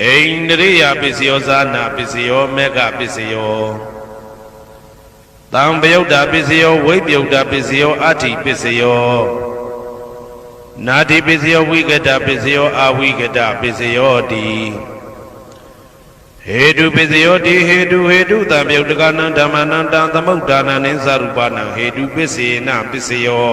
ဣန္ဒရိယပစ္စယောဇာနာပစ္စယောမေဃပစ္စယောတံပယုတ်တာပစ္စယောဝိပယုတ်တာပစ္စယောအဋ္ဌိပစ္စယောနာတိပစ္စယောဝိကတပစ္စယောအဝိကတပစ္စယောတိဟေတုပစ္စယောတိဟေတုဟေတုတံပယုတ်တကနံဓမ္မနံတံသမုဒ္ဒါနံနိသရူပနံဟေတုပစ္စေနပစ္စယော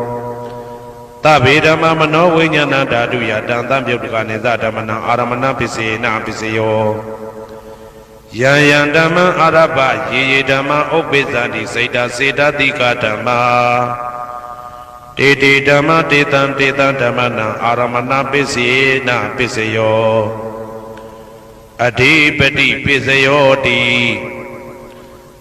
သဗ္ဗေဓမ္မမနောဝိညာဏဓာတုယတံသံပြုတ်တကနေသဓမ္မနံအာရမဏပစ္စေနပစ္စယောယံယံဓမ္မအာရပယေယေဓမ္မဥပ္ပိသန္တိစေတစေတတိကဓမ္မာတေတေဓမ္မတေတံတေတံဓမ္မနံအာရမဏပစ္စေနပစ္စယောအဓိပတိပစ္စယောတိ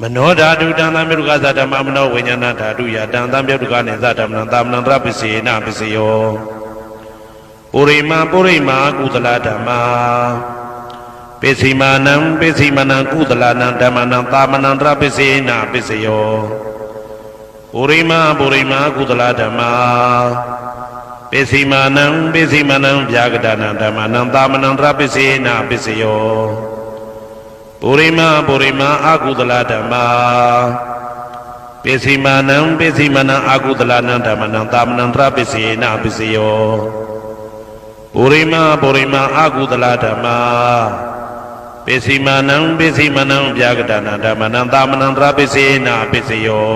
မနောဓာတုတံသံမြုကသဓမ္မမနောဝိညာဏဓာတုယတံသံမြုကနိသဓမ္မနံသာမဏံတရပစ္စေနပစ္စယောပုရိမာပုရိမာကုသလဓမ္မာပစ္စည်းမာနံပစ္စည်းမနံကုသလနံဓမ္မနံသာမဏံတရပစ္စေနပစ္စယောပုရိမာပုရိမာကုသလဓမ္မာပစ္စည်းမာနံပစ္စည်းမနံဗျာကတနံဓမ္မနံသာမဏံတရပစ္စေနပစ္စယော ပုရိမာပုရိမာအာကုသလဓမ္မာပစ္စည်းမာနံပစ္စည်းမနံအာကုသလနံဓမ္မနံသာမဏံတရပစ္စေနပစ္စယောပုရိမာပုရိမာအာကုသလဓမ္မာပစ္စည်းမာနံပစ္စည်းမနံဗျာကတနာဓမ္မနံသာမဏံတရပစ္စေနပစ္စယော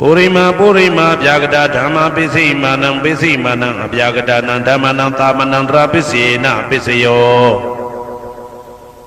ပုရိမာပုရိမာဗျာကတာဓမ္မာပစ္စည်းမာနံပစ္စည်းမာနံအဗျာကတာနံဓမ္မနံသာမဏံတရပစ္စေနပစ္စယော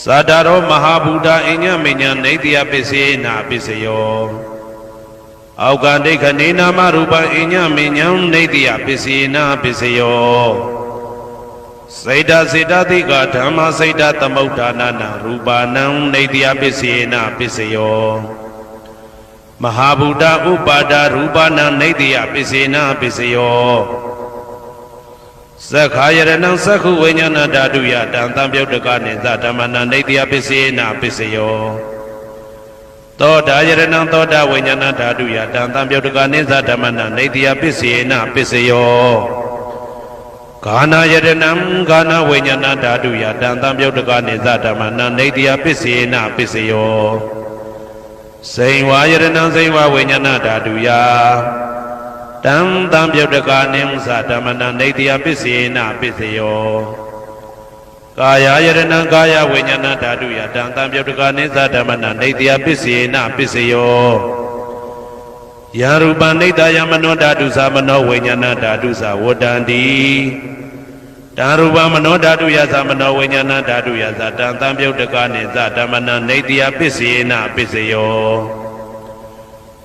သတ္တရောမဟာဗုဒ္ဓအညမင်းညံနေတယပစ္စယေနာပစ္စယောအောက်ကဒိဋ္ဌနေနာမရူပံအညမင်းညံနေတယပစ္စယေနာပစ္စယောစေတစေတသိကဓမ္မစေတသမုဋ္ဌာနာနာရူပါနံနေတယပစ္စယေနာပစ္စယောမဟာဗုဒ္ဓဥပါဒရူပနာနေတယပစ္စေနာပစ္စယော သက္ခာယရဏံသက္ခုဝိညာဏဓာတုယတံတံပြုတ်တကနိသဓမ္မနာနေတယပစ္စေနာပစ္စယောသောတာယရဏံသောတာဝိညာဏဓာတုယတံတံပြုတ်တကနိသဓမ္မနာနေတယပစ္စေနာပစ္စယောဂာနာယရဏံဂာနာဝိညာဏဓာတုယတံတံပြုတ်တကနိသဓမ္မနာနေတယပစ္စေနာပစ္စယောစိန်ဝါယရဏံစိန်ဝါဝိညာဏဓာတုယ တံတံပြုတ်တကနိသဓမ္မနာနေတယပစ္စေနာပစ္စယောကာယယရဏံကာယဝိညာဏဓာတုယတံတံပြုတ်တကနိသဓမ္မနာနေတယပစ္စေနာပစ္စယောယာရူပနိတယမနောဓာတုသမနောဝိညာဏဓာတုသဝတ္တန္တိတာရူပမနောဓာတုယသမနောဝိညာဏဓာတုယသတံတံပြုတ်တကနိသဓမ္မနာနေတယပစ္စေနာပစ္စယော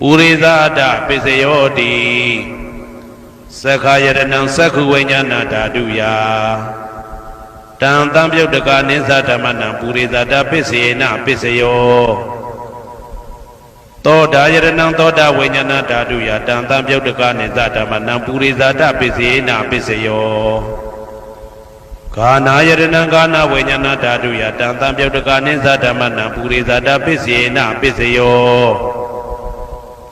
ပုရိသအတပစ္စယောတိသက္ခာယရဏံသက္ခုဝိညာဏဓာတုယတံတံပြုတ်တကနိသဓမ္မနံပုရိသတာပစ္စေနပစ္စယောသောတာယရဏံသောတာဝိညာဏဓာတုယတံတံပြုတ်တကနိသဓမ္မနံပုရိသတာပစ္စေနပစ္စယောဂာနာယရဏံဂာနာဝိညာဏဓာတုယတံတံပြုတ်တကနိသဓမ္မနံပုရိသတာပစ္စေနပစ္စယော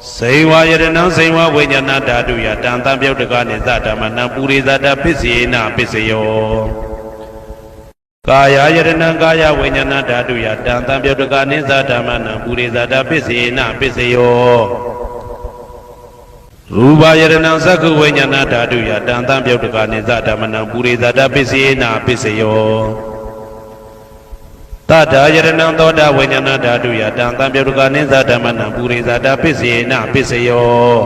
စေဝယရဏံစေဝဝိညာဏဓာတုယတံတံပြုတ်တကနိသဓမ္မနံပုရိသတာပစ္စေနပစ္စယောကာယယရဏံကာယဝိညာဏဓာတုယတံတံပြုတ်တကနိသဓမ္မနံပုရိသတာပစ္စေနပစ္စယောရူပယရဏံသက္ခုဝိညာဏဓာတုယတံတံပြုတ်တကနိသဓမ္မနံပုရိသတာပစ္စေနပစ္စယော တတယရဏံသောတာဝိညာဏဓာတုယတံတံပြုတ်တကနိသဓမ္မနံပုရိသတာပစ္စေနပစ္စယော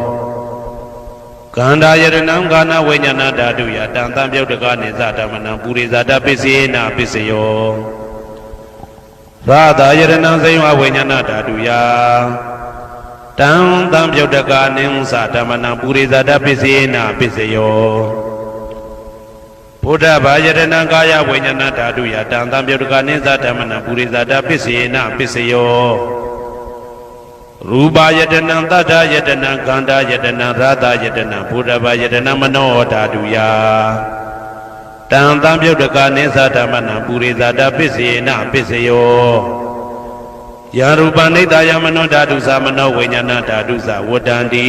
ကန္တာယရဏံကာနဝိညာဏဓာတုယတံတံပြုတ်တကနိသဓမ္မနံပုရိသတာပစ္စေနပစ္စယောရာသာယရဏံစိဝဝိညာဏဓာတုယတံတံပြုတ်တကာနိဥ္စဓမ္မနံပုရိသတပစ္စေနပစ္စယော ဘုဒ္ဓဘာယရဏံကာယဝိညာဏဓာတုယတံတံပြုတ်တကာနိသဓမ္မနံပုရိသတပစ္စေနပစ္စယောရူပယတနံတတ္ထယတနံခန္ဓာယတနံရာသယတနံဘုဒ္ဓဘာယတနံမနောဓာတုယတံတံပြုတ်တကာနိသဓမ္မနံပုရိသတပစ္စေနပစ္စယောယာရူပနိတယမနောဓာတုသမနောဝိညာဏဓာတုသဝတ္တန္တိ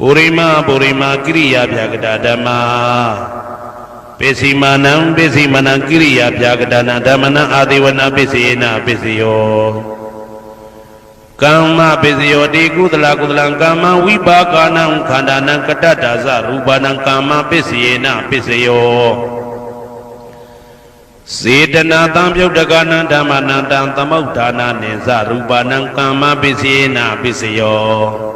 ပုရိမာပုရိမာကိရိယာဗျာကတာဓမ္မာပိစီမာနံပိစီမာနံကိရိယာဗျာကတနာဓမ္မနံအာတိဝနာပိစေနပိစယောကမ္မပိစယောတိကုသလကုသလံကမ္မဝိပါကနံခန္ဓာနံကတ္တတာဇရူပနံကမ္မပိစေနပိစယောစေတနာတံပြုတ်တကနံဓမ္မနံတံသမုဋ္ဌာနာနိဇရူပနံကမ္မပိစေနပိစယော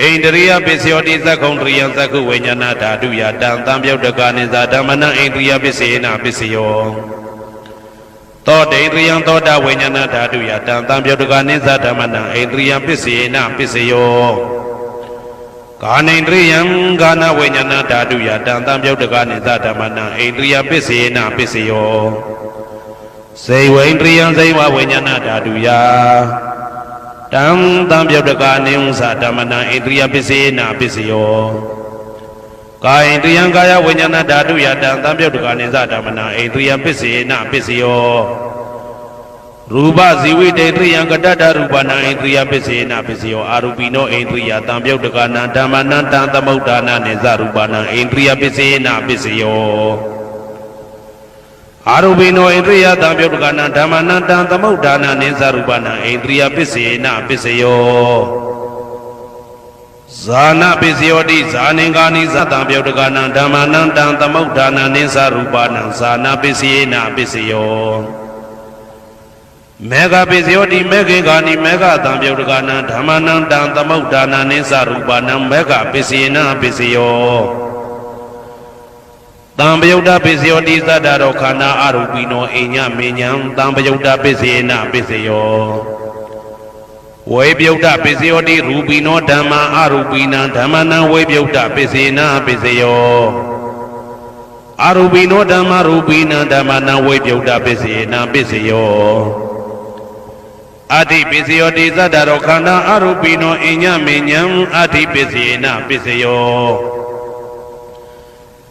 ဣန္ဒရိယပစ္စယောတိသက္ကုံတရိယသက္ကုဝိညာဏဓာတုယတံတံပြုတ်တကနိဇာဓမ္မနံဣန္ဒရိယပစ္စေနပစ္စယောသောတေန္ဒရိယသောတာဝိညာဏဓာတုယတံတံပြုတ်တကနိဇာဓမ္မနံဣန္ဒရိယပစ္စေနပစ္စယောကာနိန္ဒရိယံကာနဝိညာဏဓာတုယတံတံပြုတ်တကနိဇာဓမ္မနံဣန္ဒရိယပစ္စေနပစ္စယောစေဝိန္ဒရိယံစေဝဝိညာဏဓာတုယ တံတံပြုတ်တကာနိဥ္စဓမ္မနံဣန္ဒြိယပစ္စေနာပစ္စယောကာယန္တယံကာယဝိညာဏဓာတုယတံတံပြုတ်တကာနိသဓမ္မနံဣန္ဒြိယပစ္စေနာပစ္စယောရူပဇီဝိတေတရိယံကတတ္တရူပနံဣန္ဒြိယပစ္စေနာပစ္စယောအာရူပိနောဣန္ဒြိယတံပြုတ်တကာနံဓမ္မနံတံသမုဋ္ဌာနာနိသရူပနံဣန္ဒြိယပစ္စေနာပစ္စယော အာရုပိနောဣန္ဒြိယတံပြုတ်ကနာဓမ္မနံတံသမုဋ္ဌာနာနိသရူပနာဣန္ဒြိယပစ္စေနပစ္စယောဇာနာပစ္စယောတိဇာနင်္ဂာနိသတံပြုတ်ကနာဓမ္မနံတံသမုဋ္ဌာနာနိသရူပနာဇာနာပစ္စယေနပစ္စယောမေဃပစ္စယောတိမေခေဂာနိမေဃတံပြုတ်ကနာဓမ္မနံတံသမုဋ္ဌာနာနိသရူပနာမေဃပစ္စယေနပစ္စယော တံပယုတ်တပစ္စယောတိသတ္တရောခန္ဓာအရူပိနောအိညမေညံတံပယုတ်တပစ္စယေနပစ္စယောဝေပယုတ်တပစ္စယောတိရူပိနောဓမ္မာအရူပိနံဓမ္မနံဝေပယုတ်တပစ္စေနပစ္စယောအရူပိနောဓမ္မာရူပိနံဓမ္မနံဝေပယုတ်တပစ္စေနပစ္စယောအတ္တိပစ္စယောတိသတ္တရောခန္ဓာအရူပိနောအိညမေညံအတ္တိပစ္စယေနပစ္စယော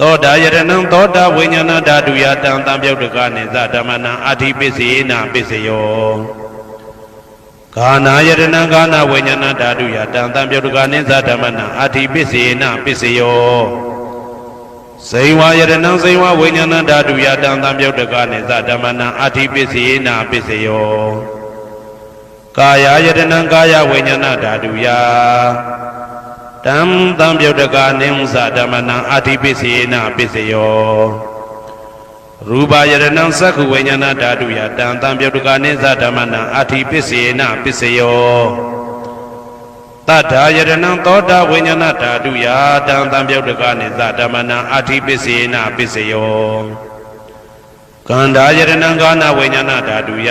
သောတာယရဏံသောတာဝိညာဏဓာတုယတံတံပြုတ်တကနိသဓမ္မနံအာတိပစ္စေနပစ္စယောဂာနာယရဏံဂာနာဝိညာဏဓာတုယတံတံပြုတ်တကနိသဓမ္မနံအာတိပစ္စေနပစ္စယောဇိဝယရဏံဇိဝဝိညာဏဓာတုယတံတံပြုတ်တကနိသဓမ္မနံအဋ္ဌိပစ္စယေနာပစ္စယောကာယယတနံကာယဝိညာဏဓာတုယ တံတံပြုတ်တကနိသဓမ္မနံအဋ္ဌိပစ္စယေနာပစ္စယောရူပယရဏံသက္ခုဝိညာဏဓာတုယတံတံပြုတ်တကနိသဓမ္မနံအဋ္ဌိပစ္စယေနာပစ္စယောတတ္ထာယရဏံသောတာဝိညာဏဓာတုယတံတံပြုတ်တကနိသဓမ္မနံအဋ္ဌိပစ္စယေနာပစ္စယောကန္တာယရဏံကာနဝိညာဏဓာတုယ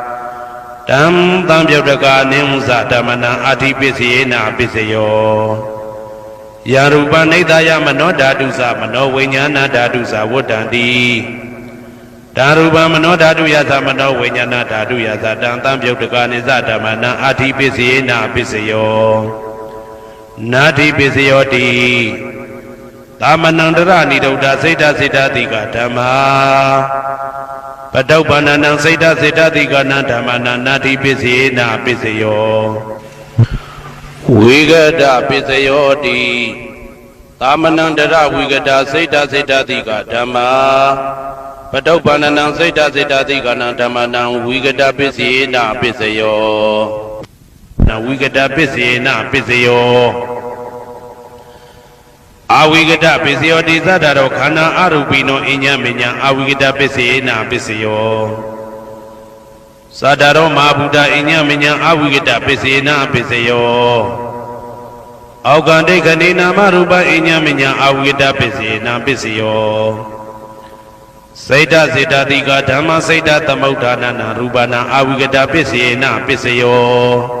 တံတံပြုတ်တကနိသဓမ္မနံအဋ္ဌိပစ္စယေနာပစ္စယောယာရူပနိဒာယမနောဓာတုသမနောဝိညာဏဓာတုသဝတ္တံတိဓာရူပမနောဓာတုယသမနောဝိညာဏဓာတုယသတံတံပြုတ်တကနိသဓမ္မနံအာတိပစ္စယေနာပစ္စယောနာတိပစ္စယောတိသာမဏံတရဏိဒုဒ္ဓစိတ်တစိတ်တတိကဓမ္မာ ပတုပ္ပန္နံစိတ်တစိတ်တတိကနံဓမ္မနာနာတိပစ္စယေနာပစ္စယောဝိဂဒပစ္စယောတိသာမဏံတရဝိဂဒစိတ်တစိတ်တတိကဓမ္မာပတုပ္ပန္နံစိတ်တစိတ်တတိကနံဓမ္မနံဝိဂဒပစ္စယေနာပစ္စယောနဝိဂဒပစ္စယေနာပစ္စယော အာဝိကတပစ္စယောတိသတ္တရောခန္ဓာအရူပိနောအညမညအာဝိကတပစ္စယေနာပစ္စယောသတ္တရောမဟာဗုဒ္ဓအညမညအာဝိကတပစ္စယေနာပစ္စယောအောက်ကံဒိဋ္ဌနေနာမရူပအညမညအာဝိကတပစ္စယေနာပစ္စယောစိတ်တစေတတိကဓမ္မစိတ်တသမုဋ္ဌာနနာရူပနာအာဝိကတပစ္စယေနာပစ္စယော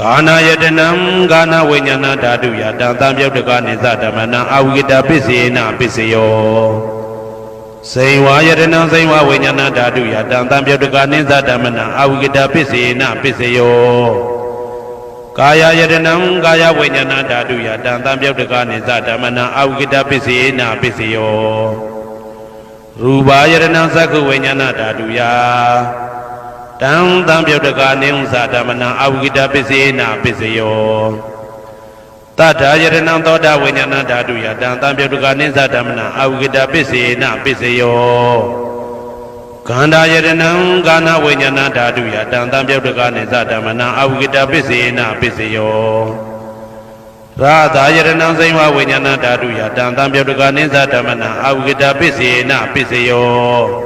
ကာနာယတနံကာနာဝိညာဏဓာတုယတံတံပြုတ်တကနိသဓမ္မနံအာဝိကတပစ္စေနာပစ္စယောစေဝါယတနံစေဝဝိညာဏဓာတုယတံတံပြုတ်တကနိသဓမ္မနံအာဝိကတပစ္စေနာပစ္စယောကာယယတနံကာယဝိညာဏဓာတုယတံတံပြုတ်တကနိသဓမ္မနံအာဝိကတပစ္စေနာပစ္စယောရူပါယတနံသက္ခုဝိညာဏဓာတုယ တံတံပြုတ်တကနိဥ္စဓမ္မနံအဝိကတပစ္စေနာပစ္စယောတတ္ထာယရဏံသောတာဝိညာဏဓာတုယတံတံပြုတ်တကနိသဓမ္မနံအဝိကတပစ္စေနာပစ္စယောခန္ဓာယရဏံကာနဝိညာဏဓာတုယတံတံပြုတ်တကနိသဓမ္မနံအဝိကတပစ္စေနာပစ္စယောရာသာယရဏံစိမဝိညာဏဓာတုယတံတံပြုတ်တကနိသဓမ္မနံအဝိကတပစ္စေနာပစ္စယော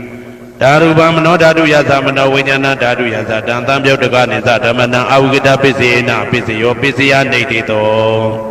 ဓာရူပမနောဓာတုယသမနောဝိညာဏဓာတုယသတံတံပြုတ်တကနိသဓမ္မနံအဝိကတပစ္စေနာပစ္စယောပစ္စယနေတိတော